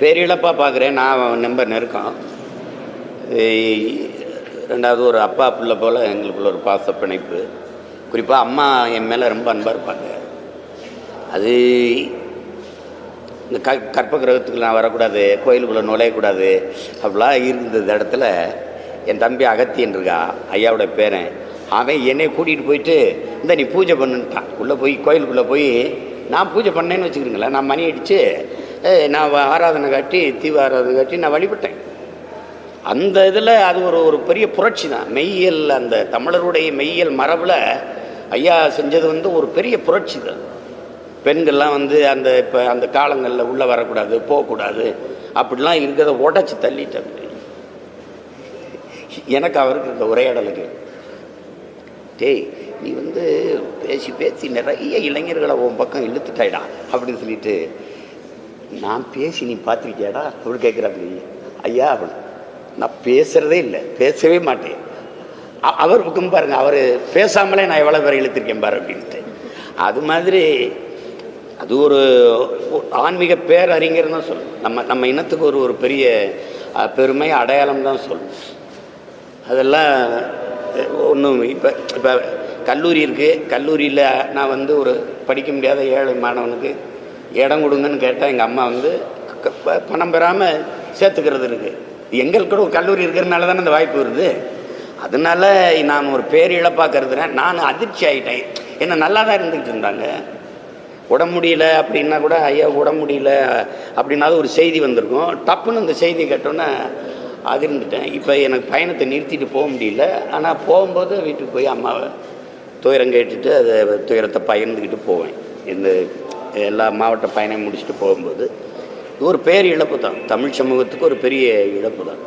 பேரிழப்பாக பார்க்குறேன் நான் நம்ப நெருக்கம். ரெண்டாவது ஒரு அப்பா பிள்ளை போல் எங்களுக்குள்ள ஒரு பாச பிணைப்பு. குறிப்பாக அம்மா என் மேலே ரொம்ப அன்பாக இருப்பாங்க. அது இந்த க கற்ப கிரகத்துக்கு நான் வரக்கூடாது கோயிலுக்குள்ளே நுழையக்கூடாது அப்படிலாம் இருந்தது இடத்துல. என் தம்பி அகத்தியன் இருக்கா ஐயாவோட பேரன். அவன் என்னை கூட்டிகிட்டு போயிட்டு இந்த நீ பூஜை பண்ணுன்ட்டான். உள்ளே போய் கோயிலுக்குள்ளே போய் நான் பூஜை பண்ணேன்னு வச்சுக்கிறீங்களேன் நான் மணி அடித்து நான் வ- ஆராதனை காட்டி தீவ ஆராதனை காட்டி நான் வழிபட்டேன். அந்த இதில் அது ஒரு ஒரு பெரிய புரட்சி தான். மெய்யியல் அந்த தமிழருடைய மெய்யியல் மரபில் ஐயா செஞ்சது வந்து ஒரு பெரிய புரட்சி தான். பெண்கள்லாம் வந்து அந்த இப்போ அந்த காலங்களில் உள்ளே வரக்கூடாது போகக்கூடாது அப்படிலாம் இருக்கிறத உடச்சி தள்ளிட்டாங்க எனக்கு அவருக்கு இந்த உரையாடலுக்கு டேய் நீ வந்து பேசி பேசி நிறைய இளைஞர்களை உன் பக்கம் இழுத்துட்டாயிடா அப்படின்னு சொல்லிட்டு நான் பேசி நீ பார்த்துருக்கியாடா? அப்படி கேட்குறாரு ஐயா அப்படின்னு நான் பேசுகிறதே இல்லை. பேசவே மாட்டேன். அவர் பக்கம் பாருங்கள் அவர் பேசாமலே நான் எவ்வளோ பேர் இழுத்திருக்கேன் பாரு அப்படின்ட்டு. அது மாதிரி அது ஒரு ஆன்மீக பேரறிஞர் தான் சொல்லணும் நம்ம நம்ம இனத்துக்கு ஒரு ஒரு பெரிய பெருமை அடையாளம் தான் சொல்லணும் அதெல்லாம் ஒன்றும் இப்போ இப்போ கல்லூரி இருக்குது கல்லூரியில் நான் வந்து ஒரு படிக்க முடியாத ஏழை மாணவனுக்கு இடம் கொடுங்கன்னு கேட்டால் எங்கள் அம்மா வந்து க- ப- பணம் பெறாமல் சேர்த்துக்கிறது இருக்குது எங்களுக்கு கூட ஒரு கல்லூரி இருக்கிறதுனால தானே அந்த வாய்ப்பு வருது. அதனால நான் ஒரு பேரிழப்பாக கருதுறேன் நான் அதிர்ச்சி ஆகிட்டேன் என்ன நல்லா தான் இருந்துக்கிட்டு இருந்தாங்க. உடம்பு முடியல அப்படின்னா கூட ஐயா உடம்பு முடியல அப்படின்னாலும் ஒரு செய்தி வந்திருக்கும். டப்புன்னு இந்த செய்தி கேட்டோன்னே அதிர்ந்துட்டேன். இப்போ எனக்கு பயணத்தை நிறுத்திட்டு போக முடியல. ஆனால் போகும்போது வீட்டுக்கு போய் அம்மாவை துயரம் கேட்டுட்டு அதை துயரத்தை பகிர்ந்துக்கிட்டு போவேன். இந்த எல்லா மாவட்ட பயணம் முடிச்சுட்டு போகும்போது இது ஒரு பேர் இழப்பு தான் தமிழ் சமூகத்துக்கு ஒரு பெரிய இழப்பு தான்